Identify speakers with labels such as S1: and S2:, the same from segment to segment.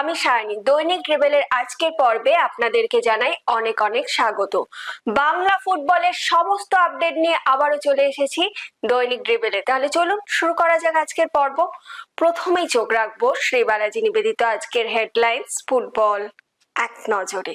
S1: আমি সায়নী দৈনিক রেবেলের আজকের পর্বে আপনাদেরকে জানাই অনেক অনেক স্বাগত। বাংলা ফুটবলের সমস্ত আপডেট নিয়ে আবারও চলে এসেছি দৈনিক রেবেলে। তাহলে চলুন শুরু করা যাক আজকের পর্ব। প্রথমেই চোখ রাখব শ্রী বালাজি নিবেদিত আজকের হেডলাইন্স ফুটবল এক নজরে।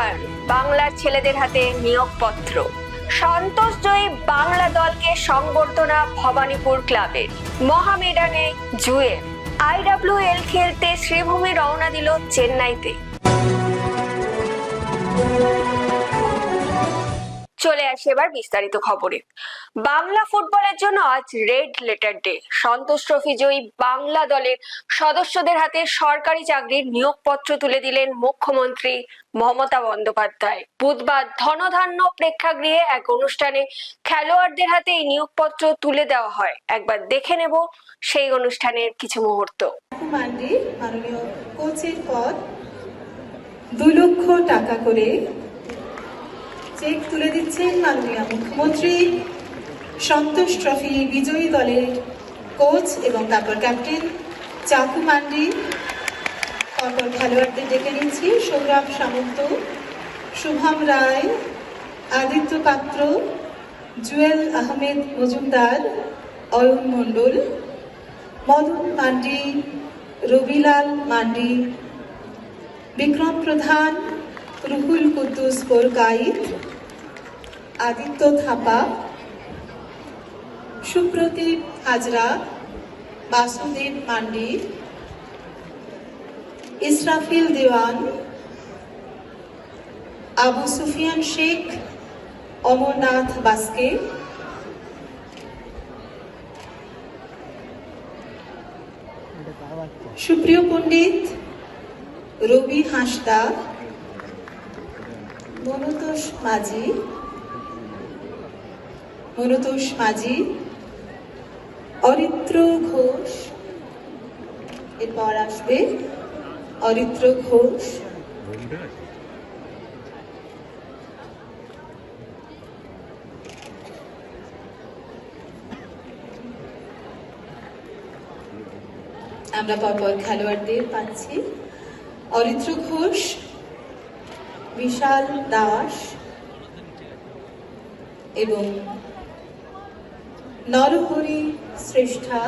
S1: বাস্তবায়ন বাংলার ছেলেদের হাতে নিয়োগপত্র। সন্তোষজয়ী বাংলা দলকে সংবর্ধনা ভবানীপুর ক্লাবের। মহামেডানে জুয়ে। আইডব্লিউএল খেলতে শ্রীভূমি রওনা দিল চেন্নাইতে। চলে আসি এবার বিস্তারিত খবরে। বাংলা ফুটবলের জন্য আজ red letter day Santosh trophy জয়ী বাংলা দলের সদস্যদের হাতে সরকারি চাকরির নিয়োগপত্র তুলে দিলেন মুখ্যমন্ত্রী মমতা বন্দ্যোপাধ্যায়। বুধবার ধনধান্য প্রেক্ষাগৃহে এক অনুষ্ঠানে খেলোয়াড়দের হাতে এই নিয়োগপত্র তুলে দেওয়া হয়। একবার দেখে নেব সেই অনুষ্ঠানের কিছু মুহূর্ত।
S2: মাননীয় কোচের পদ দু লক্ষ টাকা করে চেক তুলে দিচ্ছেন মাননীয় মুখ্যমন্ত্রী সন্তোষ ট্রফি বিজয়ী দলের কোচ এবং তারপর ক্যাপ্টেন চাকু মান্ডি তারপর খেলোয়াড়দের ডেকে নিচ্ছি সৌরভ সামন্ত, শুভম রায়, আদিত্য পাত্র, জুয়েল আহমেদ মজুমদার অয়ন মণ্ডল, মদন মান্ডি রবিলাল মান্ডি বিক্রম প্রধান, রুহুল কুদ্দুস বোরকাইত আদিত্য থাপা। সুপ্রদীপ হাজরা, বাসুদেব মান্ডি, ইসরাফিল দেওয়ান, আবু সুফিয়ান শেখ, অমরনাথ বাস্কে। সুপ্রিয় পণ্ডিত রবি হাঁসদা, মনতোষ মাঝি মনতোষ মাঝি, অরিত্র ঘোষ, এরপর আসবে অরিত্র ঘোষ। আমরা পরপর খেলোয়াড়দের পাচ্ছি। অরিত্র ঘোষ, বিশাল দাস এবং নরহরি শ্রেষ্ঠা।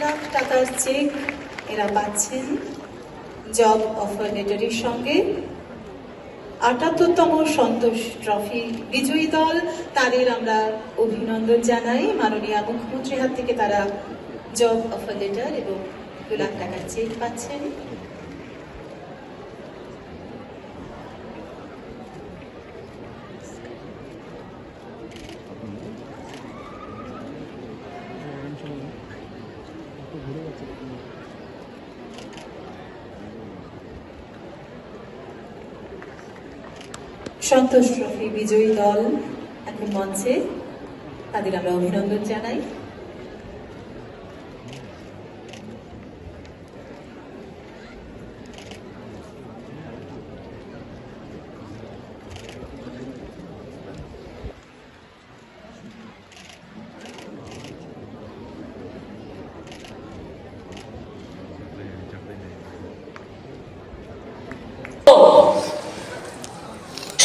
S2: লাখ টাকার চেক এরা পাচ্ছেন। জব অফার লেটারের সঙ্গে। আটাত্তরতম সন্তোষ ট্রফি বিজয়ী দল। তাদের আমরা অভিনন্দন জানাই। মাননীয় মুখ্যমন্ত্রীর হাত থেকে তারা জব অফার লেটার এবং দু লাখ টাকার চেক পাচ্ছেন। সন্তোষ ট্রফি বিজয়ী দল এখন মঞ্চে। তাদের আমরা অভিনন্দন জানাই।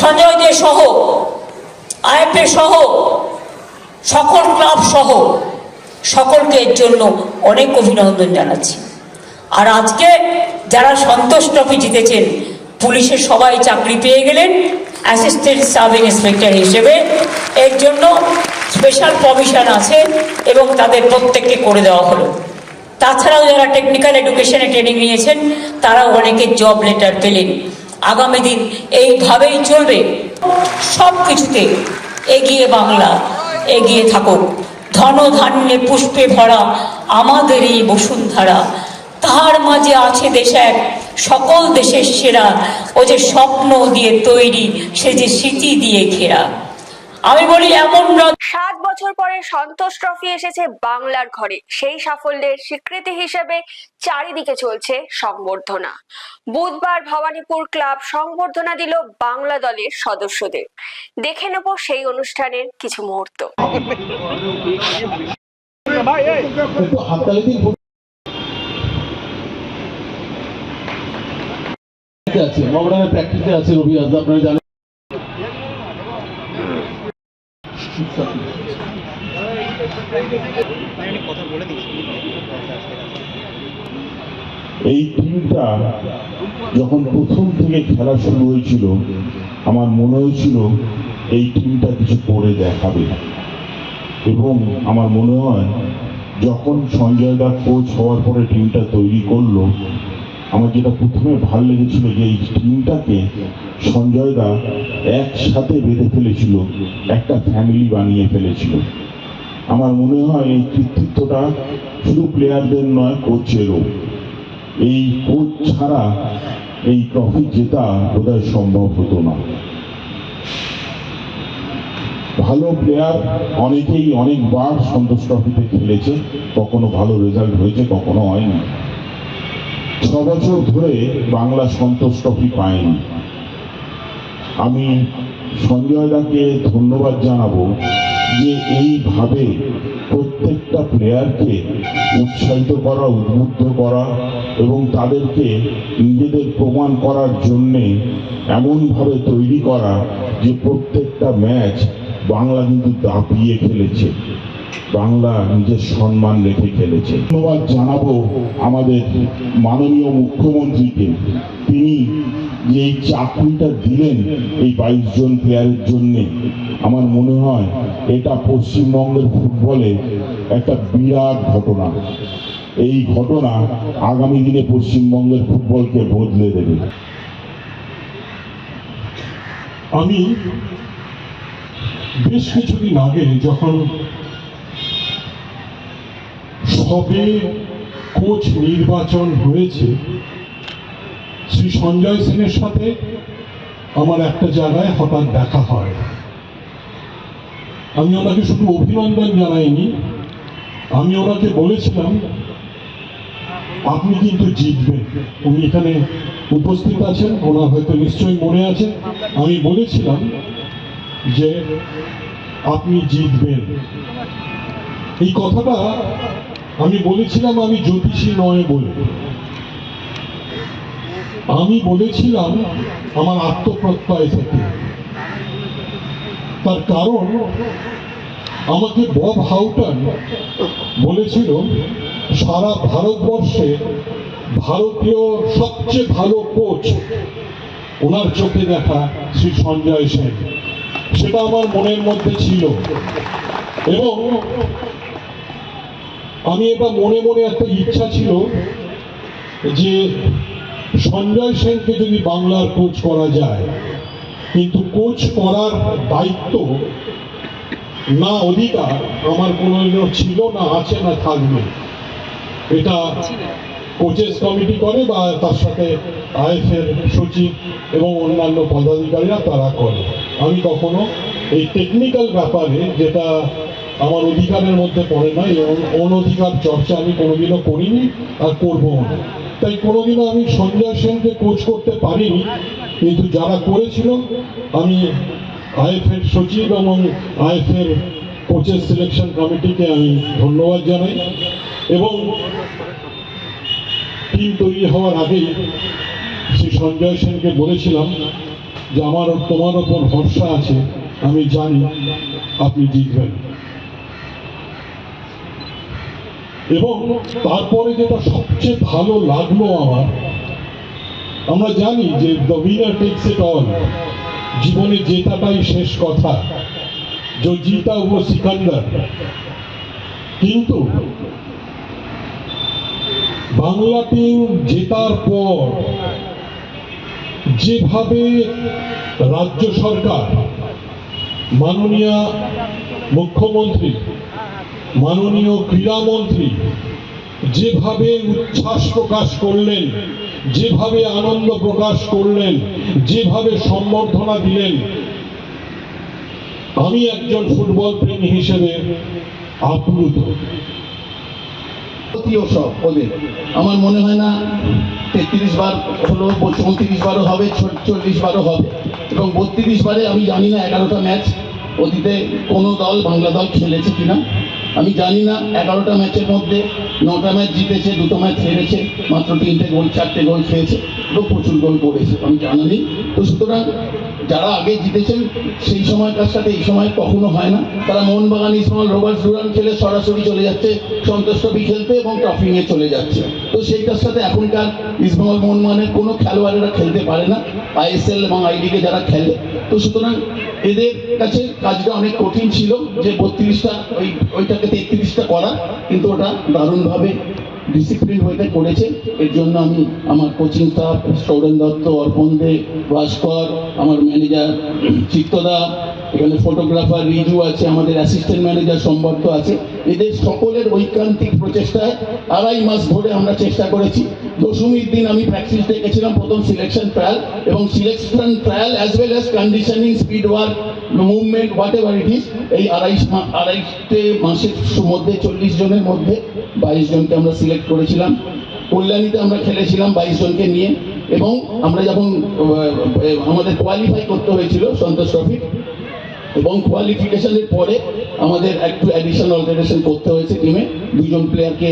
S3: সঞ্জয় দে সহ আইএফএ সহ, সকল ক্লাব সহ, সকলকে এর জন্য অনেক অভিনন্দন জানাচ্ছি। আর আজকে যারা সন্তোষ ট্রফি জিতেছেন, পুলিশের সবাই চাকরি পেয়ে গেলেন অ্যাসিস্ট্যান্ট সাব ইন্সপেক্টর হিসেবে। এর জন্য স্পেশাল প্রভিশন আছে এবং তাদের প্রত্যেককে করে দেওয়া হলো। তাছাড়াও যারা টেকনিক্যাল এডুকেশনে ট্রেনিং নিয়েছেন, তারাও অনেকে জব লেটার পেলেন। আগামী দিন এইভাবেই চলবে। সব কিছুতে এগিয়ে বাংলা, এগিয়ে থাকুক। ধন ধান্যে পুষ্পে ভরা আমাদের এই বসুন্ধরা। তাহার মাঝে আছে দেশ এক, সকল দেশের সেরা। ও যে স্বপ্ন দিয়ে তৈরি, সে যে স্মৃতি দিয়ে ঘেরা। আমি বলি এমন
S1: সাত বছর পরে সন্তোষ ট্রফি এসেছে বাংলার ঘরে। সেই সাফল্যের স্বীকৃতি হিসেবে চারিদিকে চলছে সংবর্ধনা। বুধবার ভবানীপুর ক্লাব সংবর্ধনা দিল বাংলা দলের সদস্যদের। দেখে নেব সেই অনুষ্ঠানের কিছু মুহূর্ত।
S4: আছে মোহামেডানের প্র্যাকটিসে আছে রবি আজ আপনারা জানেন।
S5: এই টিমটা যখন প্রথম থেকে খেলা শুরু হয়েছিল, আমার মনে হয়েছিল এই টিমটা কিছু করে দেখাবে। এবং আমার মনে হয় যখন সঞ্জয় দা কোচ হওয়ার পরে টিমটা তৈরি করল আমার যেটা প্রথমে ভালো লেগেছিল যে এই টিমটাকে সঞ্জয় দা একসাথে বেঁধে ফেলেছিল, একটা ফ্যামিলি বানিয়ে ফেলেছিল। আমার মনে হয় এই কৃতিত্বটা শুধু প্লেয়ারদের নয় কোচেরও এই কোচ ছাড়া এই ট্রফি জেতা বোধহয় সম্ভব হতো না। ভালো প্লেয়ার অনেকেই অনেকবার সন্তোষ ট্রফিতে খেলেছে, কখনো ভালো রেজাল্ট হয়েছে, কখনো হয়নি। ছ বছর ধরে বাংলা সন্তোষ ট্রফি পায়নি আমি সঞ্জয় দাকে ধন্যবাদ জানাব যে এইভাবে প্রত্যেকটা প্লেয়ারকে উৎসাহিত করা, উদ্বুদ্ধ করা এবং তাদেরকে নিজেদের প্রমাণ করার জন্যে এমনভাবে তৈরি করা যে প্রত্যেকটা ম্যাচ বাংলা কিন্তু দাপিয়ে খেলেছে। বাংলা নিজের সম্মান রেখে খেলেছে। ধন্যবাদ জানাব আমাদের মাননীয় মুখ্যমন্ত্রীকে। তিনি যে এই চাকরিটা দিলেন এই বাইশ জন প্লেয়ারের জন্য, আমার মনে হয় এটা পশ্চিমবঙ্গের ফুটবলে একটা বিরাট ঘটনা। এই ঘটনা আগামী দিনে পশ্চিমবঙ্গের ফুটবলকে বদলে দেবে।
S6: আমি বেশ কিছুদিন আগে যখন সবে কোচ নির্বাচন হয়েছে। শ্রী সঞ্জয় সেনের সাথে আমার একটা জায়গায় হঠাৎ দেখা হয়। আমি ওনাকে শুধু অভিনন্দন জানাইনি, আমি ওনাকে বলেছিলাম, আপনি কিন্তু জিতবেন। উনি এখানে উপস্থিত আছেন, ওনার হয়তো নিশ্চয়ই মনে আছে। আমি বলেছিলাম যে, আপনি জিতবেন। এই কথাটা আমি বলেছিলাম, আমি জ্যোতিষী নয় বলে। আমি বলেছিলাম, আমার আত্মপ্রত্যয় থেকে। তার কারণ, আমাকে বব হাউটন বলেছিল, সারা ভারতবর্ষে ভারতীয় সবচেয়ে ভালো কোচ ওনার চোখে দেখা শ্রী সঞ্জয় সেন। সেটা আমার মনের মধ্যে ছিল। এবং আমি এটা মনে মনে একটা ইচ্ছা ছিল যে সঞ্জয় সেনকে যদি বাংলার কোচ করা যায়, কিন্তু কোচ করার দায়িত্ব না অধিকার আমার কোনো ছিল না, আছে না, থাকবে। এটা কোচেস কমিটি করে বা তার সাথে আইএফের সচিব এবং অন্যান্য পদাধিকারীরা তারা করে। আমি কখনো এই টেকনিক্যাল ব্যাপারে যেটা আমার অধিকারের মধ্যে পড়ে না এবং অন- অনধিকার চর্চা আমি কোনোদিনও করিনি আর করব না। তাই কোনোদিনও আমি সঞ্জয় সেনকে কোচ করতে পারিনি, কিন্তু যারা করেছিল, আমি আইএফের সচিব এবং আইএফের কোচের সিলেকশন কমিটিকে আমি ধন্যবাদ জানাই এবং টিম তৈরি হওয়ার আগেই শ্রী সঞ্জয় সেনকে বলেছিলাম যে আমার তোমার ওপর ভরসা আছে, আমি জানি আপনি জিতবেন। এবং তারপরে যেটা সবচেয়ে ভালো লাগল আমার, আমরা জানি যে দ্য উইনার টেক্স অল জীবনে জেতাটাই শেষ কথা। যে জিতা ও সিকান্দার। কিন্তু বাংলা টিম জেতার পর যেভাবে রাজ্য সরকার, মাননীয় মুখ্যমন্ত্রী মাননীয় ক্রীড়ামন্ত্রী যেভাবে উচ্ছ্বাস প্রকাশ করলেন, যেভাবে আনন্দ প্রকাশ করলেন, যেভাবে সম্বর্ধনা দিলেন, আমি একজন ফুটবল প্রেমী হিসেবে আপ্লুত।
S7: আমার মনে হয় না, তেত্রিশ বার হলো, চৌত্রিশ বারও হবে চল্লিশ বারও হবে। এবং বত্রিশ বারে আমি জানি না এগারোটা ম্যাচ অতীতে কোনো দল, বাংলা দল খেলেছে কিনা। আমি জানি না, এগারোটা ম্যাচের মধ্যে নটা ম্যাচ জিতেছে, দুটো ম্যাচ হেরেছে, মাত্র তিনটে গোল চারটে গোল খেয়েছে এবং প্রচুর গোল করেছে, আমি জানা নেই। তো সুতরাং যারা আগে জিতেছেন, সেই সময়কার সাথে এই সময় কখনো হয় না। তারা মোহনবাগান ইসমাল রোবার্ট ডুরান খেলে সরাসরি চলে যাচ্ছে সন্তোষ ট্রফি খেলতে এবং ট্রফি নিয়ে চলে যাচ্ছে। তো সেইটার সাথে এখনকার ইসমাল মোহনবাগানের কোনো খেলোয়াড়েরা খেলতে পারে না আইএসএল এবং আই লিগে যারা খেলে। তো সুতরাং এদের কাছে কাজটা অনেক কঠিন ছিল যে বত্রিশটা, ওই, ওইটাকে তেত্রিশটা করা, কিন্তু ওটা দারুণভাবে ডিসিপ্লিন হইতে করেছে। এর জন্য আমি আমার কোচিং স্টাফ সৌরেন দত্ত, অর্পণ দে ভাস্কর আমার ম্যানেজার চিত্তদা, এখানে ফটোগ্রাফার রিজু আছে, আমাদের অ্যাসিস্ট্যান্ট ম্যানেজার সম্বর্ধ আছে। এদের সকলের ঐকান্তিক প্রচেষ্টায় আড়াই মাস ধরে আমরা চেষ্টা করেছি। দশমীর দিন আমি প্র্যাকটিস ডেকেছিলাম প্রথম সিলেকশন ট্রায়াল এবং selection trial as well as conditioning speed work movement whatever it is এই আড়াই আড়াইটে মাসের মধ্যে, চল্লিশ জনের মধ্যে বাইশ জনকে আমরা সিলেক্ট করেছিলাম। কল্যাণীতে আমরা খেলেছিলাম বাইশ জনকে নিয়ে এবং আমরা যখন আমাদের কোয়ালিফাই করতে হয়েছিল সন্তোষ ট্রফি এবং কোয়ালিফিকেশনের পরে আমাদের একটু অ্যাডিশন অল্টারেশন করতে হয়েছে টিমে দুজন প্লেয়ারকে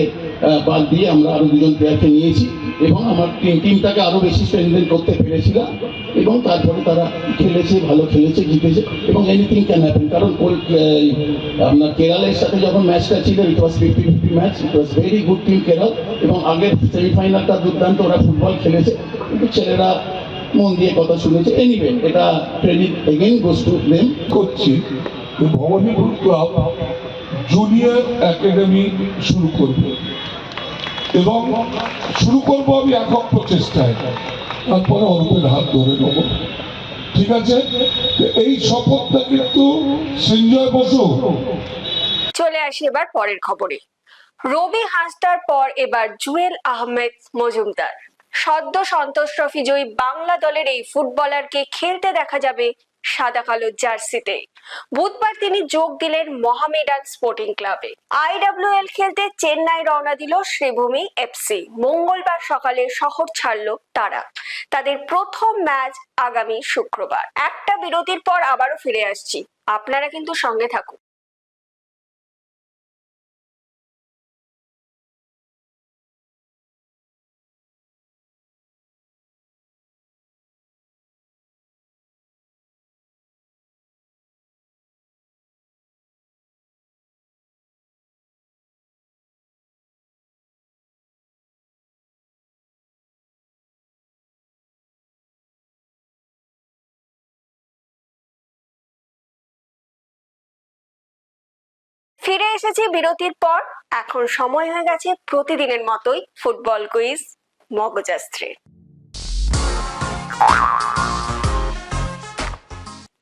S7: বাদ দিয়ে আমরা আরও দুজন প্লেয়ারকে নিয়েছি। এবং আমার টিমটাকে আরও বেশি স্ট্রেংথেন করতে পেরেছিলাম এবং তারপরে তারা খেলেছে, ভালো খেলেছে, জিতেছে এবং এনিথিং ক্যান হ্যাপেন কারণ আপনার কেরালের সাথে যখন ম্যাচটা ছিল it was fifty fifty match it was very good team Kerala এবং আগের সেমিফাইনালটা দুর্দান্ত ওরা ফুটবল খেলেছে। কিন্তু ছেলেরা মন দিয়ে কথা শুনেছে। এনিওয়ে এটা credit again goes to them
S8: করছি। ভবানীপুর ক্লাব জুনিয়র একাডেমি শুরু করবে। এবং শুরু করব আমি একক প্রচেষ্টায়। তারপরে অল্পের হাত ধরে নেব। ঠিক আছে? এই শপথটা কিন্তু সঞ্জয় বসু।
S1: চলে আসি এবার পরের খবরে। রবি হাসদার পর এবার জুয়েল আহমেদ মজুমদার। সদ্য সন্তোষ ট্রফি জয়ী বাংলা দলের এই ফুটবলারকে খেলতে দেখা যাবে সাদা কালো জার্সিতে। বুধবার তিনি যোগ দিলেন মহামেডান স্পোর্টিং ক্লাবে। আইডব্লিউএল খেলতে চেন্নাই রওনা দিল শ্রীভূমি এফসি মঙ্গলবার সকালে শহর ছাড়ল তারা। তাদের প্রথম ম্যাচ আগামী শুক্রবার। একটা বিরতির পর আবারও ফিরে আসছি। আপনারা কিন্তু সঙ্গে থাকুন। ফিরে এসেছি বিরতির পর। এখন সময় হয়ে গেছে প্রতিদিনের মতোই ফুটবল কুইজ মগজাস্ত্রের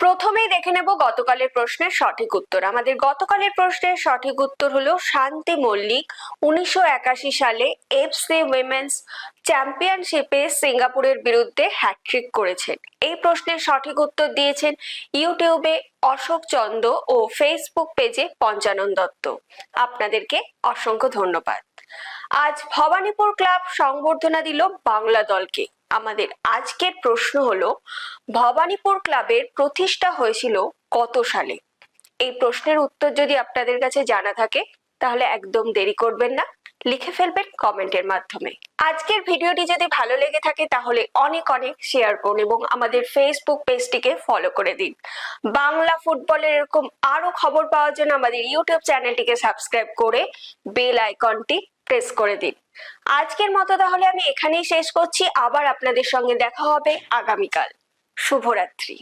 S1: প্রথমেই দেখে নেব গতকালের প্রশ্নের সঠিক উত্তর। আমাদের গতকালের প্রশ্নের সঠিক উত্তর হলো শান্তি মল্লিক, উনিশশো একাশি সালে এফসি উইমেন্স চ্যাম্পিয়নশিপে সিঙ্গাপুরের বিরুদ্ধে হ্যাট্রিক করেছেন। এই প্রশ্নের সঠিক উত্তর দিয়েছেন ইউটিউবে অশোক চন্দ ও ফেসবুক পেজে পঞ্চানন দত্ত। আপনাদেরকে অসংখ্য ধন্যবাদ। আজ ভবানীপুর ক্লাব সংবর্ধনা দিল বাংলা দলকে। আমাদের আজকের প্রশ্ন হলো, ভবানীপুর ক্লাবের প্রতিষ্ঠা হয়েছিল কত সালে? এই প্রশ্নের উত্তর যদি আপনাদের কাছে জানা থাকে, তাহলে একদম দেরি করবেন না। লিখে ফেলবেন কমেন্টের মাধ্যমে। আজকের ভিডিওটি যদি ভালো লেগে থাকে তাহলে অনেক অনেক শেয়ার করুন এবং আমাদের ফেসবুক পেজটিকে ফলো করে দিন। বাংলা ফুটবলের এরকম আরও খবর পাওয়ার জন্য আমাদের ইউটিউব চ্যানেলটিকে সাবস্ক্রাইব করে বেল আইকনটি প্রেস করে দিন। আজকের মতো তাহলে আমি এখানেই শেষ করছি। আবার আপনাদের সঙ্গে দেখা হবে আগামীকাল। শুভরাত্রি।